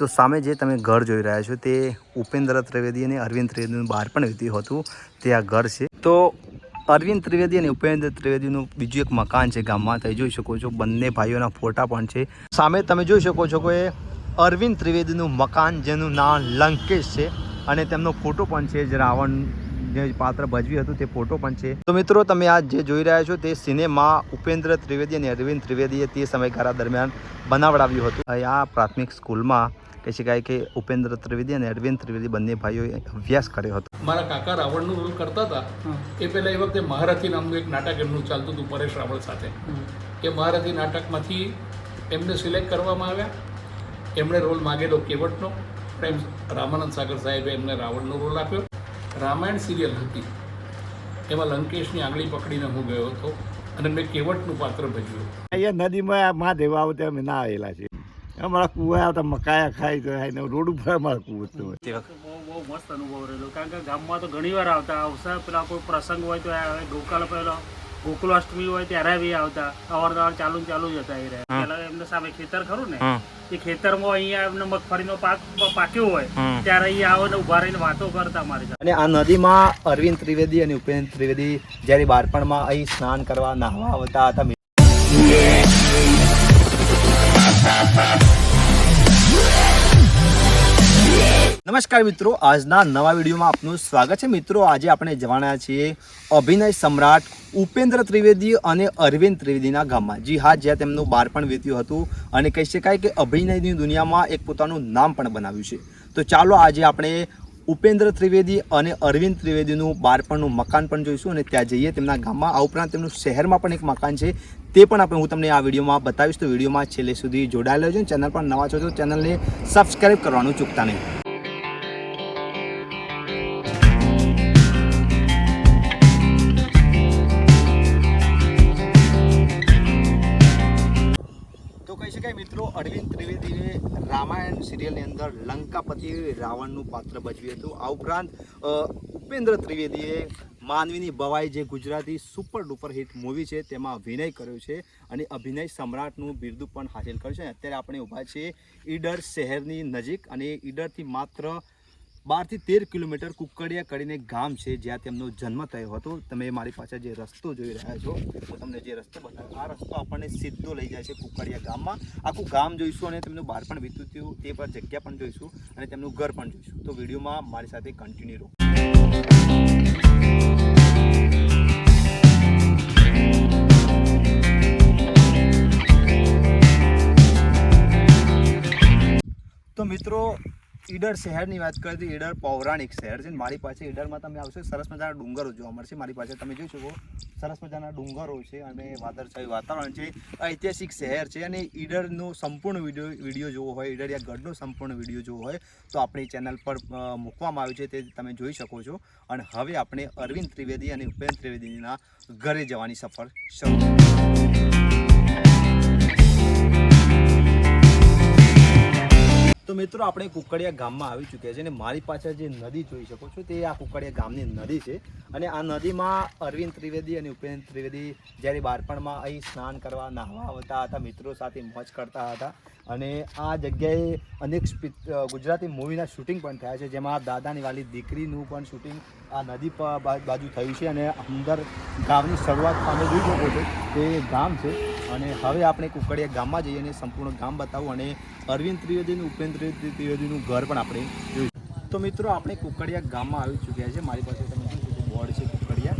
તો સામે જે તમે ઘર જોઈ રહ્યા છો તે ઉપેન્દ્ર ત્રિવેદી અને અરવિંદ ત્રિવેદીનું બહાર પણ વીત્યું હતું. તે આ ઘર છે. તો અરવિંદ ત્રિવેદી અને ઉપેન્દ્ર ત્રિવેદીનું બીજું એક મકાન છે ગામમાં. તમે જોઈ શકો છો, બંને ભાઈઓના ફોટા પણ છે. સામે તમે જોઈ શકો છો કે અરવિંદ ત્રિવેદીનું મકાન, જેનું નામ લંકેશ છે અને તેમનો ફોટો પણ છે. જે રાવણ જે પાત્ર ભજવ્યું હતું તે ફોટો પણ છે. તો મિત્રો, તમે આ જે જોઈ રહ્યા છો તે સિનેમા ઉપેન્દ્ર ત્રિવેદી અને અરવિંદ ત્રિવેદીએ તે સમયગાળા દરમિયાન બનાવડાવ્યું હતું. આ પ્રાથમિક સ્કૂલમાં કહી શકાય કે ઉપેન્દ્ર ત્રિવેદી અને અરવિંદ ત્રિવેદી બંને ભાઈઓએ અભ્યાસ કર્યો હતો. મારા કાકા રાવણનું રોલ કરતા હતા એ પહેલાં એ વખતે મહારથી નામનું એક નાટક એમનું ચાલતું હતું પરેશ રાવળ સાથે. એ મહારથી નાટકમાંથી એમને સિલેક્ટ કરવામાં આવ્યા. એમણે રોલ માગેલો કેવટનો? પ્રેમ રામાનંદ સાગર સાહેબે એમને રાવણનો રોલ આપ્યો. રામાયણ સિરિયલ હતી. એમાં લંકેશની આંગળી પકડીને હું ગયો હતો અને મેં કેવટનું પાત્ર ભજ્યું અહીંયા નદીમાં મહાદેવ આવતા અમે ના આવેલા છે અમારા કુવા આવતા મકાયા ખાઈ તો એને રોડ ઉપર અમારા કુવો તો તે વખતે બહુ બહુ મસ્ત અનુભવ રહેલો. કારણ કે ગામમાં તો ઘણી વાર આવતા. અવસર પેલા કોઈ પ્રસંગ હોય તો ગોકાલ પેલો ગોકુલાષ્ટમી હોય ત્યારે બી આવતા. અવારનવાર ચાલુ ચાલુ જ હતા એ રહ્યા. પેલા એમને સામે ખેતર ખરું ને. એ ખેતરમાં અહીંયા એમને મગફળીનો પાક પાક્યો હોય ત્યારે અહીંયા આવે ને ઊભા રહીને વાતો કરતા મારી અને આ નદીમાં અરવિંદ ત્રિવેદી અને ઉપેન્દ્ર ત્રિવેદી જ્યારે બાળપણમાં અહીં સ્નાન કરવા નાહવા આવતા હતા. નમસ્કાર મિત્રો, આજના નવા વિડીયોમાં આપનું સ્વાગત છે. મિત્રો, આજે આપણે જવાના છીએ અભિનય સમ્રાટ ઉપેન્દ્ર ત્રિવેદી અને અરવિંદ ત્રિવેદીના ગામમાં. જી હા, જ્યાં તેમનું બાળપણ વીત્યું હતું અને કહી શકાય કે અભિનયની દુનિયામાં એક પોતાનું નામ પણ બનાવ્યું છે. તો ચાલો આજે આપણે ઉપેન્દ્ર ત્રિવેદી અને અરવિંદ ત્રિવેદીનું બાળપણનું મકાન પણ જોઈશું અને ત્યાં જઈએ તેમના ગામમાં. આ ઉપરાંત તેમનું શહેરમાં પણ એક મકાન છે. તે પણ આપણે હું તમને આ વિડીયોમાં બતાવીશ. તો વિડીયોમાં છેલ્લે સુધી જોડાયેલા છે ચેનલ પર નવા છો તો ચેનલને સબસ્ક્રાઈબ કરવાનું ચૂકતા નહીં. સિરિયલની અંદર લંકાપતિ રાવણનું પાત્ર ભજવ્યું હતું. આ ઉપરાંત ઉપેન્દ્ર ત્રિવેદીએ માનવીની બવાઈ જે Gujarati super duper hit movie છે તેમાં અભિનય કર્યો છે અને અભિનય સમ્રાટનું બિરુદ પણ હાંસિલ કર્યું છે. અત્યારે આપણે ઊભા છીએ ઈડર શહેરની નજીક અને ઈડરથી માત્ર બારથી તેર કિલોમીટર કુકડિયા કરીને ગામ છે જ્યાં તેમનો જન્મ થયો હતો. તમે મારી પાસે જે રસ્તો જોઈ રહ્યા છો હું તમને જે રસ્તો બતાવ્યો, આ રસ્તો આપણને સીધો લઈ જાય છે કુકડિયા ગામમાં. આખું ગામ જોઈશું અને તેમનું બાળપણ વીત્યું થયું તે પર જગ્યા પણ જોઈશું અને તેમનું ઘર પણ જોઈશું. તો વિડીયોમાં મારી સાથે કન્ટિન્યુ રહો. તો મિત્રો ઈડર શહેરની વાત કરીએ તો ઈડર પૌરાણિક શહેર છે મારી પાસે ઈડરમાં તમે આવશો સરસ મજાના ડુંગરો જોવા મળશે. મારી પાસે તમે જોઈ શકો, સરસ મજાના ડુંગરો છે અને વાદળછાયું વાતાવરણ છે. ઐતિહાસિક શહેર છે અને ઈડરનો સંપૂર્ણ વીડિયો વીડિયો જોવો હોય, ઈડર યા ગઢનો સંપૂર્ણ વીડિયો જોવો હોય તો આપણી ચેનલ પર મૂકવામાં આવ્યું છે તે તમે જોઈ શકો છો. અને હવે આપણે અરવિંદ ત્રિવેદી અને ઉપેન્દ્ર ત્રિવેદીના ઘરે જવાની સફર શરૂ તો મિત્રો, આપણે કુકડિયા ગામમાં આવી ચૂક્યા છે અને મારી પાછળ જે નદી જોઈ શકો છો, તે આ કુકડિયા ગામની નદી છે. અને આ નદીમાં અરવિંદ ત્રિવેદી અને ઉપેન્દ્ર ત્રિવેદી જ્યારે બાળપણમાં અહીં સ્નાન કરવા, નાહવા આવતા હતા, મિત્રો સાથે મોજ કરતા હતા. અને આ જગ્યાએ અનેક ગુજરાતી મૂવીના શૂટિંગ પણ થયા છે. જેમાં દાદાની વાલી દીકરીનું પણ શૂટિંગ આ નદી બાજુ થયું છે અને અંદર ગામની શરૂઆત તમે જોઈ શકો છો તે ગામ છે. અને હવે આપણે કુકડિયા ગામમાં જઈએ અને સંપૂર્ણ ગામ બતાવું અને અરવિંદ ત્રિવેદી અને ઉપેન્દ્ર ત્રિવેદીનું ઘર પણ આપણે જોઈશું તો મિત્રો, આપણે કુકડિયા ગામમાં આવી ચૂક્યા છે. મારી પાસે તમે બોર્ડ છે કુકડિયા.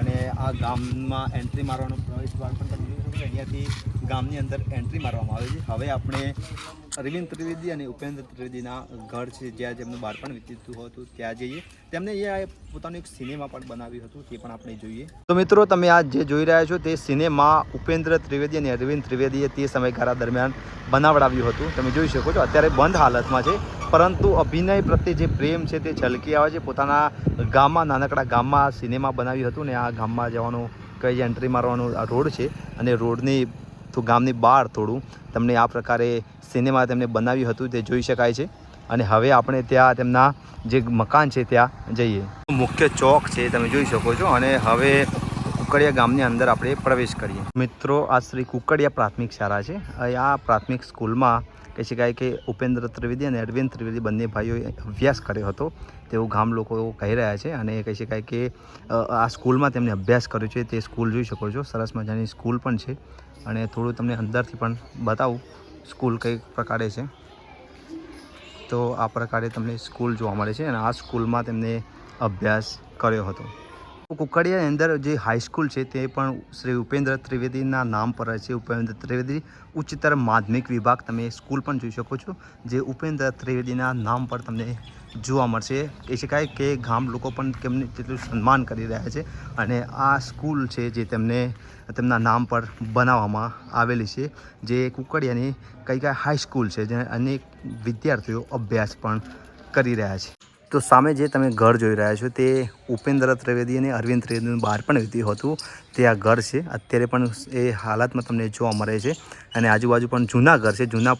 અને આ ગામમાં એન્ટ્રી મારવાનો પ્રવેશ દ્વાર પણ તમે જોઈ શકો અહીંયાથી ગામની અંદર એન્ટ્રી મારવામાં આવે છે. હવે આપણે અરવિંદ ત્રિવેદી અને ઉપેન્દ્ર ત્રિવેદીના ઘર છે, જ્યાં જેમનું બાળપણ વીતીતું હતું, ત્યાં જઈએ. તેમને એ પોતાનું એક સિનેમા પણ બનાવ્યું હતું, તે પણ આપણે જોઈએ. તો મિત્રો, તમે આ જે જોઈ રહ્યા છો, તે સિનેમા ઉપેન્દ્ર ત્રિવેદી અને અરવિંદ ત્રિવેદીએ તે સમયગાળા દરમિયાન બનાવડાવ્યું હતું. તમે જોઈ શકો છો, અત્યારે બંધ હાલતમાં છે. પરંતુ અભિનય પ્રત્યે જે પ્રેમ છે, તે છલકી આવે છે. પોતાના ગામમાં, નાનકડા ગામમાં સિનેમા બનાવ્યું હતું ને આ ગામમાં જવાનું કઈ એન્ટ્રી મારવાનું આ રોડ છે. અને રોડની તો ગામની બહાર થોડું તમને આ પ્રકારે સિનેમા તેમને બનાવ્યું હતું તે જોઈ શકાય છે. અને હવે આપણે ત્યાં તેમના જે મકાન છે ત્યાં જઈએ. મુખ્ય ચોક છે, તમે જોઈ શકો છો. અને હવે કુકડિયા ગામની અંદર આપણે પ્રવેશ કરીએ. મિત્રો, આ શ્રી કુકડિયા પ્રાથમિક શાળા છે. આ પ્રાથમિક સ્કૂલમાં કહી શકાય કે ઉપેન્દ્ર ત્રિવેદી અને અરવિંદ ત્રિવેદી બંને ભાઈઓએ અભ્યાસ કર્યો હતો. તેવું ગામ લોકો કહી રહ્યા છે અને કહી શકાય કે આ સ્કૂલમાં તેમણે અભ્યાસ કર્યો છે. તે સ્કૂલ જોઈ શકો છો. સરસ મજાની સ્કૂલ પણ છે. અને થોડું તમને અંદરથી પણ બતાવું, સ્કૂલ કઈ પ્રકારે છે. તો આ પ્રકારે તમને સ્કૂલ જોવા મળે છે અને આ સ્કૂલમાં તેમને અભ્યાસ કર્યો હતો. કુકડિયાની અંદર જે હાઈસ્કૂલ છે તે પણ શ્રી ઉપેન્દ્ર ત્રિવેદીના નામ પર છે. ઉપેન્દ્ર ત્રિવેદી ઉચ્ચતર માધ્યમિક વિભાગ તમે સ્કૂલ પણ જોઈ શકો છો, જે ઉપેન્દ્ર ત્રિવેદીના નામ પર તમને જોવા મળશે. એ શકાય કે ગામ લોકો પણ તેમને તેટલું સન્માન કરી રહ્યા છે અને આ સ્કૂલ છે જે તેમને તેમના નામ પર બનાવવામાં આવેલી છે, જે કુકડિયાની કઈ કઈ હાઈસ્કૂલ છે જે અનેક વિદ્યાર્થીઓ અભ્યાસ પણ કરી રહ્યા છે. તો સામે જે તમે ઘર જોઈ રહ્યા છો તે ઉપેન્દ્ર ત્રિવેદી અને અરવિંદ ત્રિવેદીનું પણ વીત્યું હતું. તે આ ઘર છે. અત્યારે પણ એ હાલતમાં તમને જોવા મળે છે. અને આજુબાજુ પણ જૂના ઘર છે. જૂના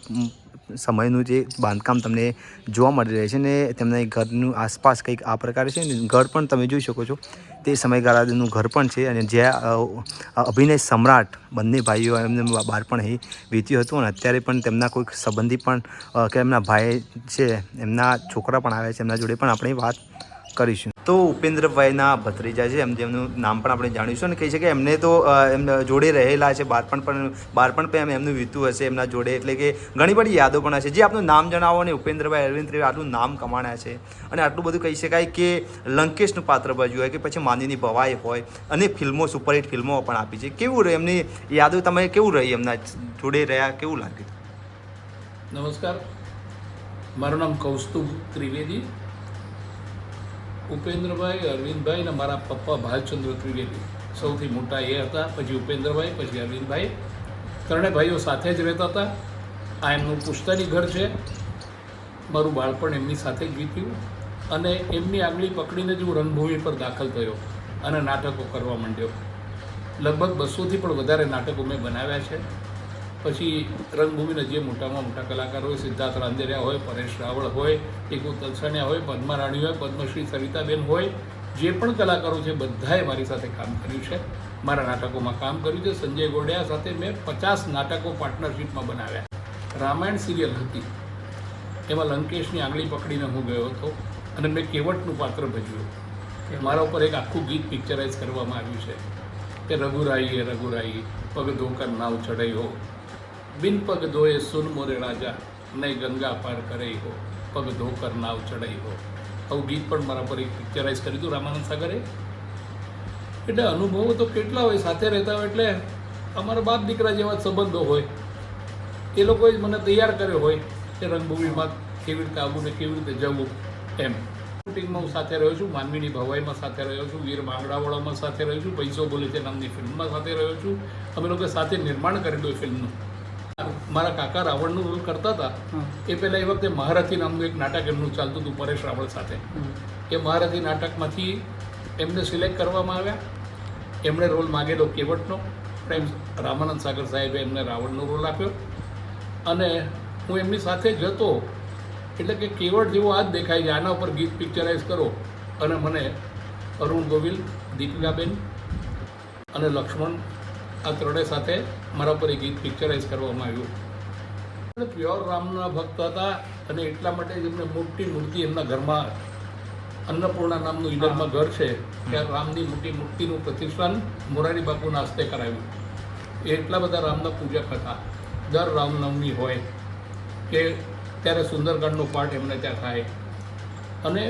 સમયનું જે બાંધકામ તમને જોવા મળી રહે છે ને તેમના ઘરનું આસપાસ કંઈક આ પ્રકારે છે ને ઘર પણ તમે જોઈ શકો છો. તે સમયગાળાનું ઘર પણ છે અને જ્યાં અભિનય સમ્રાટ બંને ભાઈઓ એમને બાળપણ અહીં વીત્યું હતું અને અત્યારે પણ તેમના કોઈક સંબંધી પણ કે એમના ભાઈ છે, એમના છોકરા પણ આવ્યા છે, એમના જોડે પણ આપણે વાત કરીશું. તો ઉપેન્દ્રભાઈના ભત્રીજા છે, એમ જેમનું નામ પણ આપણે જાણીશું અને કહી શકીએ એમને તો એમ, જોડે રહેલા છે, બાળપણ પણ બાળપણ પણ એમનું વીતું હશે એમના જોડે, એટલે કે ઘણી બધી યાદો પણ હશે. જે આપનું નામ જણાવો અને ઉપેન્દ્રભાઈ અરવિંદ ત્રિવેદી, આટલું નામ કમાણ્યા છે. અને આટલું બધું કહી શકાય કે લંકેશનું પાત્ર ભજ્યું હોય કે પછી માનીની ભવાઈ હોય અને ફિલ્મો, સુપરહિટ ફિલ્મો પણ આપી છે. કેવું રહ્યું? એમની યાદો તમે કેવું રહી? એમના જોડે રહ્યા, કેવું લાગ્યું? નમસ્કાર. મારું નામ કૌસ્તુભ ત્રિવેદી. ઉપેન્દ્રભાઈ, અરવિંદભાઈ અને મારા પપ્પા ભાલચંદ્ર ત્રિવેદી. સૌથી મોટા એ હતા, પછી ઉપેન્દ્રભાઈ, પછી અરવિંદભાઈ. ત્રણેય ભાઈઓ સાથે જ રહેતા હતા. આ એમનું પુશ્તરી ઘર છે. મારું બાળપણ એમની સાથે જ વીત્યું. અને એમની આગળી પકડીને જ હું રંગભૂમિ પર દાખલ થયો અને નાટકો કરવા માંડ્યો. લગભગ બસોથી પણ વધારે નાટકો મેં બનાવ્યા છે. પછી રંગભૂમિના જે મોટામાં મોટા કલાકારો હોય, સિદ્ધાર્થ રાંદેરિયા હોય, પરેશ રાવળ હોય, ટીકુ તલસાણિયા હોય પદ્મા રાણી હોય, પદ્મશ્રી સરિતાબેન હોય, જે પણ કલાકારો છે, બધાએ મારી સાથે કામ કર્યું છે. મારા નાટકોમાં કામ કર્યું છે. સંજય ગોડિયા સાથે મેં પચાસ નાટકો પાર્ટનરશિપમાં બનાવ્યા. રામાયણ સિરિયલ હતી. એમાં લંકેશની આંગળી પકડીને હું ગયો હતો અને મેં કેવટનું પાત્ર ભજવ્યું. મારા ઉપર એક આખું ગીત પિક્ચરાઇઝ કરવામાં આવ્યું છે. કે રઘુરાઈએ રઘુરાઈ, પગ ધોકર નાવ ચડાઈ હો બિન પગ ધોએ સુન મોરે રાજા, નહીં ગંગા પાર કરે હો, પગ ધોકર નાવ ચડાઈ હો. આવું ગીત પણ મારા પર એક પિક્ચરાઇઝ કર્યું હતું રામાનંદ સાગરે. એટલે અનુભવો તો કેટલા હોય, સાથે રહેતા હોય એટલે અમારા બાપ દીકરા જેવા સંબંધો હોય. એ લોકોએ જ મને તૈયાર કર્યો હોય કે રંગભૂમિમાં કેવી રીતે આવવું ને કેવી રીતે જવું એમ. શૂટિંગમાં હું સાથે રહ્યો છું, માનવીની ભવાઈમાં સાથે રહ્યો છું, વીર માંગડાવાળામાં સાથે રહ્યો છું, પૈસો બોલે છે નામની ફિલ્મમાં સાથે રહ્યો છું. અમે લોકો સાથે નિર્માણ કરેલું ફિલ્મનું. મારા કાકા રાવણનું રોલ કરતા હતા એ પહેલાં એ વખતે મહારથી નામનું એક નાટક એમનું ચાલતું હતું પરેશ રાવળ સાથે. એ મહારથી નાટકમાંથી એમને સિલેક્ટ કરવામાં આવ્યા. એમણે રોલ માગેલો કેવટનો? પ્રેમ રામાનંદ સાગર સાહેબે એમને રાવણનો રોલ આપ્યો. અને હું એમની સાથે જતો એટલે કે કેવટ જેવો આ જ દેખાય છે. આના ઉપર ગીત પિક્ચરાઇઝ કરો. અને મને અરુણ ગોવિલ દીપિકાબેન અને લક્ષ્મણ આ ત્રણેય સાથે મારા પર એ ગીત પિક્ચરાઇઝ કરવામાં આવ્યું. પ્યોર રામના ભક્ત હતા અને એટલા માટે જ એમને મોટી મૂર્તિ એમના ઘરમાં અન્નપૂર્ણા નામનું ઈડરમાં ઘર છે ત્યાં રામની મોટી મૂર્તિનું પ્રતિષ્ઠાન મોરારી બાપુના હસ્તે કરાવ્યું એ એટલા બધા રામના પૂજક હતા. દર રામનવમી હોય કે ત્યારે સુંદરકાંડનો પાઠ એમને ત્યાં થાય. અને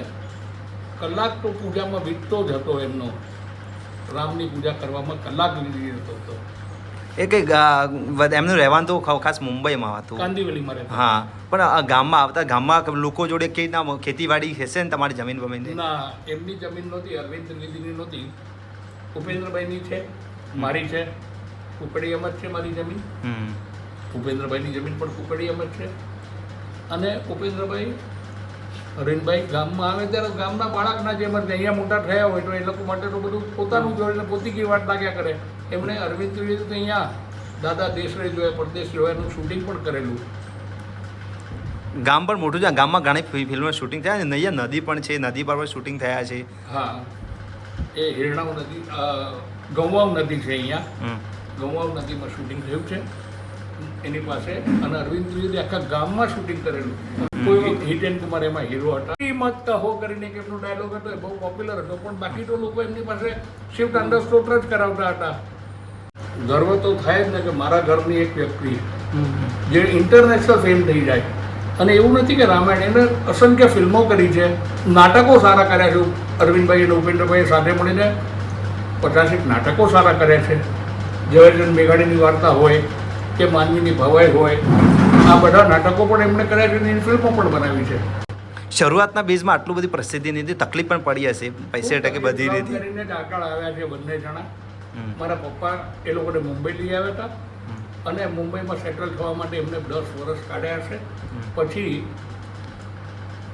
કલાક તો પૂજામાં વીતતો જ હતો એમનો. રામની પૂજા કરવામાં કલાક લીધી હતો. એ કંઈક એમનું રહેવાનું તો ખાસ મુંબઈમાં હતું. કાંદીવલીમાં રહેતા હા પણ આ ગામમાં આવતા ગામમાં લોકો જોડે કેવી રીતના ખેતીવાડી હશે ને તમારી જમીન બમીન ના એમની જમીન નહોતી અરવિંદ ત્રિવેદીની નહોતી. ઉપેન્દ્રભાઈની છે મારી છે કુકડી અમર છે મારી જમીન. હમ. ભૂપેન્દ્રભાઈની જમીન પણ કુકડી અમર છે. અને ઉપેન્દ્રભાઈ હરીનભાઈ ગામમાં આવે ત્યારે ગામના બાળકના જે મતલબ અહીંયા મોટા થયા હોય તો એ લોકો માટે તો બધું પોતાનું જોઈને પોતીકી વાત લાગ્યા કરે. એમણે અરવિંદ ત્રિવેદી તો અહીંયા દાદા દેશરે જોયા પરદેશ જોયાનું શૂટિંગ પણ કરેલું. ગામ પણ મોટું છે. ગામમાં ઘણી ફિ- શૂટિંગ થયા છે. નૈયા નદી પણ છે. નદી પર પણ શૂટિંગ થયા છે. હા. એ હિરણાવ નદી ગૌવાવ નદી છે અહીંયા. ગૌવાવ નદીમાં શૂટિંગ થયું છે. એની પાસે અને અરવિંદ ત્રિવેદી આખા ગામમાં શૂટિંગ કરેલું. કોઈ વખત કુમાર એમાં હીરો હતા. એ મત હો કરીને એક એમનો ડાયલોગ હતો એ બહુ પોપ્યુલર હતો પણ બાકી તો લોકો એમની પાસે શિફ્ટ અંડરસ્ટોટર જ કરાવતા હતા. ગર્વ તો થાય જ ને કે મારા ઘરની એક વ્યક્તિ જે ઇન્ટરનેશનલ ફેમ થઈ જાય. અને એવું નથી કે રામાયણ એને અસંખ્ય ફિલ્મો કરી છે. નાટકો સારા કર્યા છે. અરવિંદભાઈ અને ઉપેન્દ્રભાઈ સાથે મળીને પચાસેક નાટકો સારા કર્યા છે. ઝવેરચંદ મેઘાણીની વાર્તા હોય કે માનવીની ભવાઈ હોય. આ બધા નાટકો પણ એમણે કર્યા છે અને ફિલ્મો પણ બનાવી છે. શરૂઆતના બેઝમાં આટલું બધી પ્રસિદ્ધિ નથી તકલીફ પણ પડી હશે. પૈસે ટકે બધી રીતે. આગળ આવ્યા છે બંને જણા. મારા પપ્પા એ લોકોને મુંબઈ લઈ આવ્યા હતા. અને મુંબઈમાં સેટલ થવા માટે એમને દસ વર્ષ કાઢ્યા છે પછી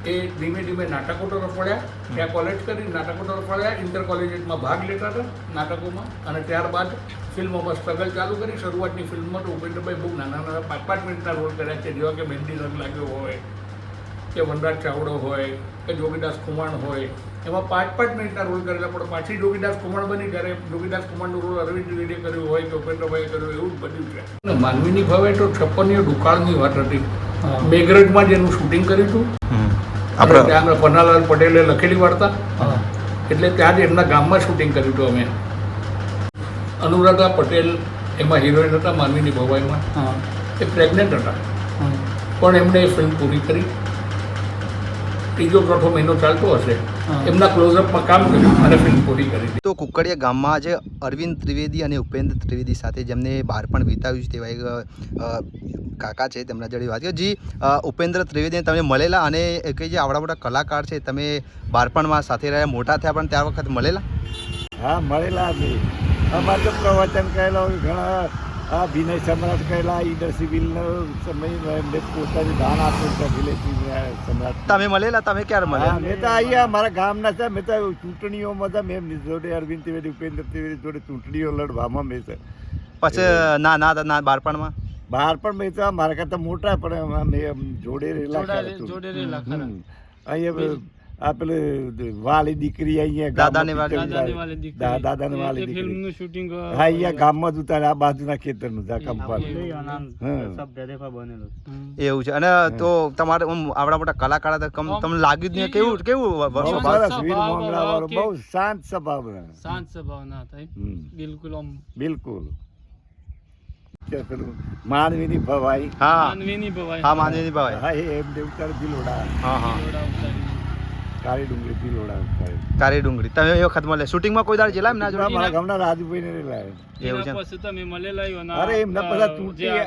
એ ધીમે ધીમે નાટકો તરફ વળ્યા. ત્યાં કોલેજ કરી નાટકો તરફ વળ્યા. ઇન્ટર કોલેજમાં ભાગ લેતા હતા નાટકોમાં. અને ત્યારબાદ ફિલ્મોમાં સ્ટ્રગલ ચાલુ કરી. શરૂઆતની ફિલ્મમાં તો ઉપેન્દ્રભાઈ બહુ નાના નાના પાંચ પાંચ મિનિટના રોલ કર્યા છે. જેવા કે મહેંદી રંગ લાગ્યો હોય કે વનરાજ ચાવડો હોય કે જોગીદાસ કુમાણ હોય. એમાં પાંચ પાંચ મિનિટના રોલ કરેલા. પણ પાછી જોગીદાસ કુમાણ બની. ત્યારે જોગીદાસ કુમારનો રોલ અરવિંદ દ્વિવેદીએ કર્યું હોય કે ઉપેન્દ્રભાઈએ કર્યું એવું જ બન્યું છે. માનવીની ભાવે તો છપ્પનીય દુકાળની વાત હતી. મેઘરજમાં જેનું શૂટિંગ કર્યું હતું. આપણે ત્યાં પન્નાલાલ પટેલે લખેલી વાર્તા. એટલે ત્યાં જ એમના ગામમાં શૂટિંગ કર્યું હતું અમે. અનુરાધા પટેલ એમાં હિરોઈન હતા માનવીની ભવાઈમાં એ પ્રેગ્નન્ટ હતા. પણ એમણે એ ફિલ્મ પૂરી કરી. ત્રીજો ચોથો મહિનો ચાલતો હશે. એમના ક્લોઝઅપમાં કામ કર્યું અને ફિલ્મ પૂરી કરી તો કુકડિયા ગામમાં આજે અરવિંદ ત્રિવેદી અને ઉપેન્દ્ર ત્રિવેદી સાથે જેમને બાળપણ વિતાવ્યું છે તેવા એક કાકા છે તેમના જોડે વાત જી ઉપેન્દ્ર ત્રિવેદીને તમે મળેલા અને કે જે આવડા મોટા કલાકાર છે તમે બાળપણમાં સાથે રહ્યા મોટા થયા પણ ત્યાર વખત મળેલા? હા મળેલા અમે. અમારે તો પ્રવચન કરેલા ઘણા આ અભિનય સમ્રાટ કહેલા ઈડર સિવિલ સમય એમને પોતાની દાન આપ્યું છે વિલેજ સમ્રાટ. તમે મળેલા? તમે ક્યારે મળ્યા? મેં તો અહીંયા મારા ગામના છે મેં તો ચૂંટણીઓમાં હતા મેં એમની જોડે અરવિંદ ત્રિવેદી ઉપેન્દ્ર ત્રિવેદી જોડે ચૂંટણીઓ લડવામાં મેં છે. પછી ના ના ના બાળપણમાં? બાળપણ મેં તો મારા કરતાં મોટા પણ મેં જોડે રહેલા. જોડે રહેલા અહીંયા આ પેલી વાલી દીકરી અહીંયા દાદાની વાલી- દાદાની દીકરી. દા- વાલી દીકરી. ફિલ્મનું શૂટિંગ હા અહીંયા ગામમાં જ ઉતારે આ બાજુના ખેતરનું આ કંપાલ એવું. છે. અને તો તમારે આમ આવડા મોટા કલાકાર હતા કમ તમને લાગ્યું જ નહીં? કેવું કેવું બહુ સરસ વીર મોંગલા વાળો બહુ શાંત સ્વભાવના. શાંત સ્વભાવના હતા. બિલકુલ આમ. બિલકુલ. માનવીની ભવાઈ. હા. માનવીની ભવાઈ. હા માનવીની ભવાઈ. હા એમ ઉતારે ભીલોડા. હા હા. કાળી ડુંગળી ભીલોડા ઉતારે કારી ડુંગળી. તમે એ વખત મળે. શૂટિંગમાં કોઈ દાડ જેલા ના જોડા? મારા ગામના રાજુભાઈ ને લાવે એવું છે પછી તમે મળે લાવ્યો ના, અરે એમના બધા તૂટી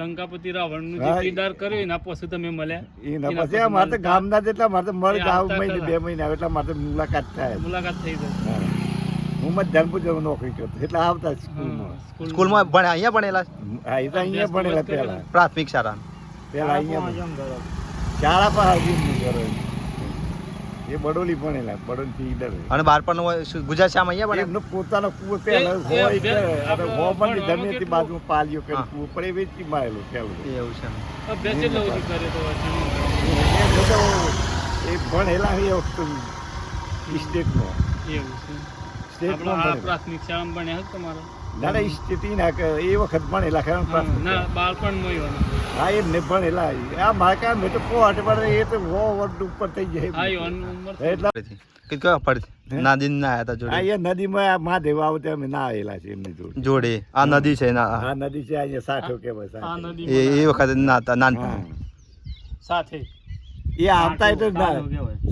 લંકાપતિ રાવણ રાવણનું જે કિરદાર કર્યો એના પછી તમે મળ્યા? એના પછી મારે તો. ગામના જેટલા મારે તો મળ એ મહિને બે મહિને આવે એટલે મારે તો મુલાકાત થાય. મુલાકાત થઈ જાય. હા. મધ્યાહન પૂજન નોકરી કરતો એટલે આવતા સ્કૂલ સ્કૂલમાં. સ્કૂલમાં. સ્કૂલમાં ભણ્યા અહીંયા ભણેલા? હા એ તો અહીંયા ભણેલા પેલા પહેલા. પ્રાથમિક શાળા પહેલા અહીંયા શાળા પર આવી ઘરે. એ બડોલી ભણેલા બડોલી થી ઈડર. અને બાળપણ ગુજરાત શામ અહીંયા પણ એમનો પોતાનો કૂવો એ હોય અને હો પણ ભણવાનું જમીનથી બાજુ પાલ્યો કે. કૂવો પણ એ વેચી મારેલો કેવું એવું છે અભ્યાસ એટલો કર્યો તો. એ ભણેલા એ વખતે સ્ટેટમાં એવું છે. આ પ્રાથમિક શાળામાં ભણ્યા હતા તમારા. ના એ સ્થિતિ ના કે એ વખત ભણેલા ખરા હા, ના બાળપણમાં યો ના. હા એમને ભણેલા આ મારે મેં તો પોટ પણ એ તો વો વર્ષ ઉપર થઈ જાય. આની એટલે કે કયો પડતી નાદી ના આયા જોડે? અહીંયા નદીમાં આ મહાદેવ આવતે અમે ના આવેલા છે એમની જોડે. જોડે? આ નદી છે ના આ નદી છે અહીંયા સાઠો કહેવાય આ સાઠો. નદી એ એ વખતે ના હતા નાનપણ સાથે એ આવતા એટલે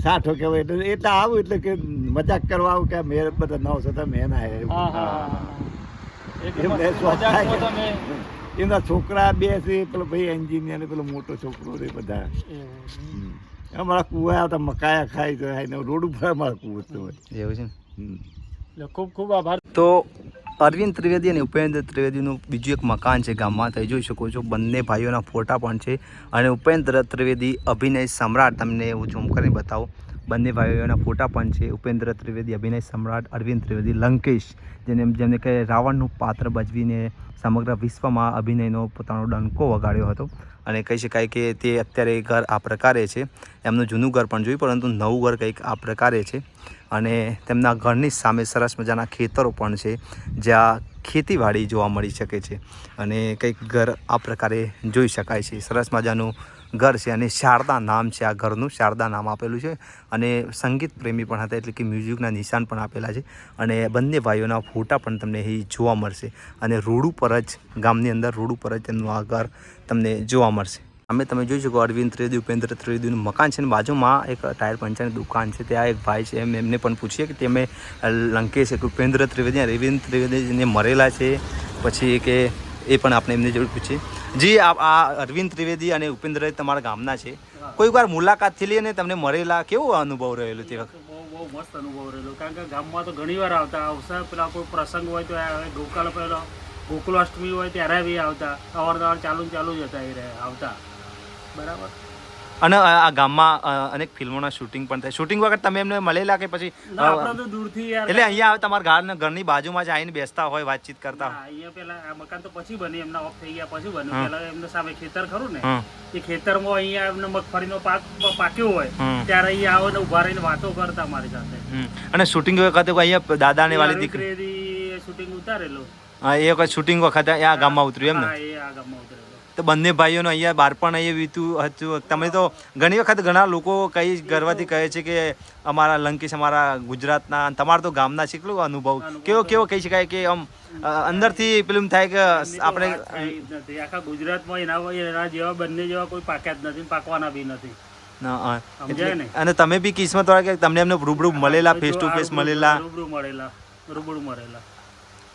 સાઠો કહેવાય. એટલે એટલે આવું એટલે કે મજાક કરવા આવું કે મેં બધા નવ છો તમે એના હે. એમને છોકરા બે છે પેલો ભાઈ એન્જિનિયર ને પેલો મોટો છોકરો રે બધા. અમારા કુવા આવતા મકાયા ખાઈ તો ખાઈને રોડ ઉપર અમારા કુવો તો એવું છે ને? ખૂબ ખૂબ આભાર. તો અરવિંદ ત્રિવેદી અને ઉપેન્દ્ર ત્રિવેદીનું બીજું એક મકાન છે ગામમાં તમે જોઈ શકો છો બંને ભાઈઓના ફોટા પણ છે. અને ઉપેન્દ્ર ત્રિવેદી અભિનય સમ્રાટ તમને હું ઝૂમ કરીને બતાવું. બંને ભાઈઓના ફોટા પણ છે. ઉપેન્દ્ર ત્રિવેદી, અભિનય સમ્રાટ અરવિંદ ત્રિવેદી, લંકેશ, જેને જેમને કે રાવણનું પાત્ર ભજવીને સમગ્ર વિશ્વમાં અભિનયનો પોતાનો ડંકો વગાડ્યો હતો. અને કહી શકાય કે તે અત્યારે ઘર આ પ્રકારે છે. એમનું જૂનું ઘર પણ જોયું, પરંતુ નવું ઘર કંઈક આ પ્રકારે છે. અને તેમના ઘરની સામે સરસ મજાના ખેતરો પણ છે, જ્યાં ખેતીવાડી જોવા મળી શકે છે અને કંઈક ઘર આ પ્રકારે જોઈ શકાય છે. સરસ મજાનું ઘર છે અને શારદા નામ છે આ ઘરનું. શારદા નામ આપેલું છે અને સંગીત પ્રેમી પણ હતા એટલે કે મ્યુઝિકના નિશાન પણ આપેલા છે અને બંને ભાઈઓના ફોટા પણ તમને અહીં જોવા મળશે અને રોડ ઉપર જ ગામની અંદર રોડ ઉપર જ તેમનું આ ઘર તમને જોવા મળશે. અમે તમે જોઈ શકો અરવિંદ ત્રિવેદી, ઉપેન્દ્ર ત્રિવેદીનું મકાન છે અને બાજુમાં એક ટાયર પંચરની દુકાન છે. ત્યાં એક ભાઈ છે, એમ એમને પણ પૂછીએ કે તમે લંકેશ ઉપેન્દ્ર ત્રિવેદી અરવિંદ ત્રિવેદીને મરેલા છે. પછી કે, એ પણ આપણે એમને જરૂર પૂછીએ. જી, આ આ અરવિંદ ત્રિવેદી અને ઉપેન્દ્ર તમારા ગામના છે. કોઈ વાર મુલાકાતથી લઈને તમને મરેલા કેવો અનુભવ રહેલો તે વખત? બહુ મસ્ત અનુભવ રહેલો. કારણ કે ગામમાં તો ઘણી વાર આવતા. અવસર પેલા કોઈ પ્રસંગ હોય તો ગોકાળ પહેલો ગોકુલાષ્ટમી હોય ત્યારે બી આવતા. અવારનવાર ચાલુ ચાલુ જ હતા એ આવતા. બરાબર. અને આ ગામમાં અનેક ફિલ્મોના શૂટિંગ પણ થાય. શૂટિંગ વખત તમે એમને મળેલા કે પછી એટલે અહીંયા તમારા ઘર ઘરની બાજુમાં જ આવીને બેસતા હોય વાતચીત કરતા હોય. અહીંયા પેલા આ મકાન તો પછી બની એમના ઓફ થઈ ગયા પછી બન્યું. પેલા એમને સામે ખેતર ખરું ને એ ખેતરમાં અહીંયા એમને મગફળીનો પાક પાક્યો હોય ત્યારે અહીંયા આવો ને ઊભા રહીને વાતો કરતા મારી સાથે. અને શૂટિંગ વખતે અહીંયા દાદાને વાળી દીકરી? શૂટિંગ ઉતારેલું. હા, એ વખત શૂટિંગ વખતે આ ગામમાં ઉતર્યું એમ ને? આ ગામમાં ઉતરેલો તો બંને ભાઈઓનો અહીંયા બાળપણ અહીંયા વીતું હતું. તમે તો ઘણી વખત ઘણા લોકો કઈ ગર્વથી કહે છે કે અમારા લંકેશ અમારા ગુજરાતના તમારા તો ગામના છે. કેટલો અનુભવ? કેવો કેવો કહી શકાય કે આમ અંદરથી પેલું થાય કે આપણે આખા ગુજરાતમાં એના એના જેવા બંને જેવા કોઈ પાક્યા જ નથી પાકવાના બી નથી? અને તમે બી કિસ્મત વાળા કે તમને એમને રૂબરૂ મળેલા ફેસ ટુ ફેસ મળેલા? રૂબરૂ મળેલા રૂબરૂ મળેલા.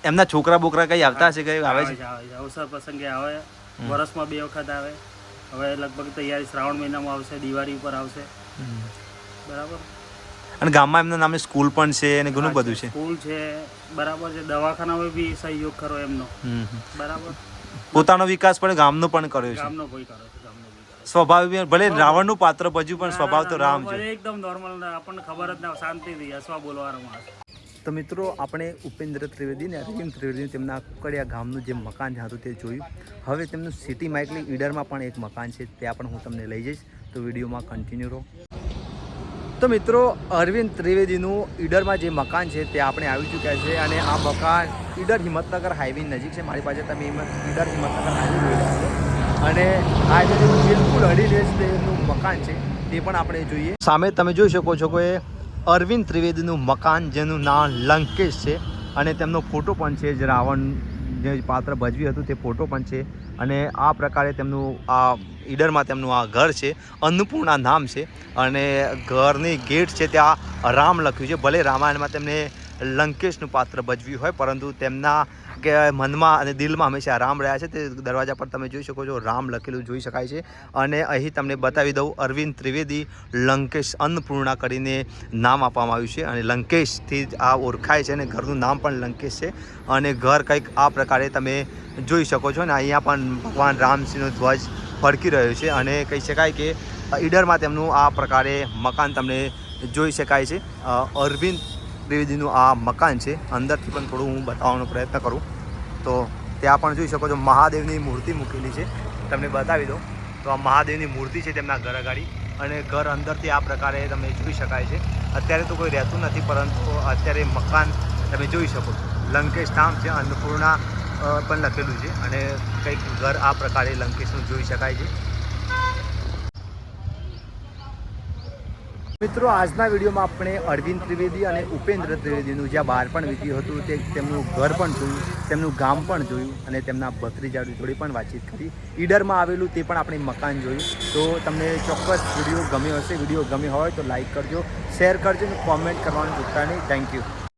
એમના છોકરા બોકરા કઈ આવતા છે? કઈ આવે છે. અવસર પ્રસંગે આવે. વર્ષમાં બે વખત આવે. હવે લગભગ તૈયારી શ્રાવણ મહિનામાં આવશે દિવાળી ઉપર આવશે. બરાબર? અને ગામમાં એમના નામે સ્કૂલ પણ છે અને ઘણું બધું છે. સ્કૂલ છે બરાબર છે. દવાખાનામાં બી સહયોગ કરો એમનો. બરાબર? પોતાનો વિકાસ પણ ગામનો પણ કર્યો છે. ગામનો કોઈ કરો છે ગામનો કરે સ્વભાવ ભલે રાવણનું પાત્ર ભજ્યું પણ સ્વભાવ તો રામ છે. એકદમ નોર્મલ આપણને ખબર જ ના શાંતિથી હસવા બોલવાનું તો મિત્રો, આપણે ઉપેન્દ્ર ત્રિવેદી અને અરવિંદ ત્રિવેદી તેમના કડિયા ગામનું જે મકાન હતું તે જોયું. હવે તેમનું સિટીમાં એટલે ઈડરમાં પણ એક મકાન છે ત્યાં પણ હું તમને લઈ જઈશ. તો વિડીયોમાં કન્ટિન્યુ રહો. તો મિત્રો, અરવિંદ ત્રિવેદીનું ઈડરમાં જે મકાન છે, તે આપણે આવી ચૂક્યા છે અને આ મકાન ઈડર હિંમતનગર હાઈવે નજીક છે. મારી પાસે તમે ઈડર હિંમતનગર હાઈવે અને આ જે બિલકુલ અડીને જ તેનું મકાન છે, તે પણ આપણે જોઈએ. સામે તમે જોઈ શકો છો કે અરવિંદ ત્રિવેદીનું મકાન, જેનું નામ લંકેશ છે અને તેમનો ફોટો પણ છે, જે રાવણ જે પાત્ર ભજવ્યું હતું, તે ફોટો પણ છે અને આ પ્રકારે તેમનું આ ઈડરમાં તેમનું આ ઘર છે, અન્નપૂર્ણા નામ છે અને ઘરની ગેટ છે, ત્યાં રામ લખ્યું છે. ભલે રામાયણમાં તેમને લંકેશનું પાત્ર ભજવ્યું હોય, પરંતુ તેમના કે મનમાં અને દિલમાં હંમેશા રામ રહ્યા છે. તે દરવાજા પર તમે જોઈ શકો છો, રામ લખેલું જોઈ શકાય છે. અને અહીં તમને બતાવી દઉં, અરવિંદ ત્રિવેદી, લંકેશ અન્નપૂર્ણા કરીને નામ આપવામાં આવ્યું છે. અને લંકેશથી જ આ ઓળખાય છે અને ઘરનું નામ પણ લંકેશ છે. અને ઘર કંઈક આ પ્રકારે તમે જોઈ શકો છો. ને અહીંયા પણ ભગવાન રામસિંહનો ધ્વજ ફડકી રહ્યો છે. અને કહી શકાય કે ઈડરમાં તેમનું આ પ્રકારે મકાન તમને જોઈ શકાય છે. અરવિંદ ત્રિવેદીનું આ મકાન છે. અંદરથી પણ થોડું હું બતાવવાનો પ્રયત્ન કરું. તો ત્યાં પણ જોઈ શકો છો મહાદેવની મૂર્તિ મૂકેલી છે. તમને બતાવી દઉં. તો આ મહાદેવની મૂર્તિ છે તેમના ઘર અગાડી અને ઘર અંદરથી આ પ્રકારે તમે જોઈ શકાય છે. અત્યારે તો કોઈ રહેતું નથી, પરંતુ અત્યારે મકાન તમે જોઈ શકો. છો લંકેશ ધામ છે, અન્નપૂર્ણા પણ લખેલું છે. અને કંઈક ઘર આ પ્રકારે લંકેશનું જોઈ શકાય છે. મિત્રો, આજના વિડીયોમાં આપણે અરવિંદ ત્રિવેદી અને ઉપેન્દ્ર ત્રિવેદીનું જ્યાં બાળપણ વીત્યું હતું, તે તેમનું ઘર પણ જોયું, તેમનું ગામ પણ જોયું અને તેમના ભત્રીજાડુ જોડે પણ વાતચીત કરી. ઈડરમાં આવેલું તે પણ આપણે મકાન જોયું. તો તમને ચોક્કસ વીડિયો ગમ્યો હશે, વીડિયો ગમ્યો હોય તો લાઇક કરજો, શેર કરજો અને કોમેન્ટ કરવાનું ચૂકતા નહીં. Thank you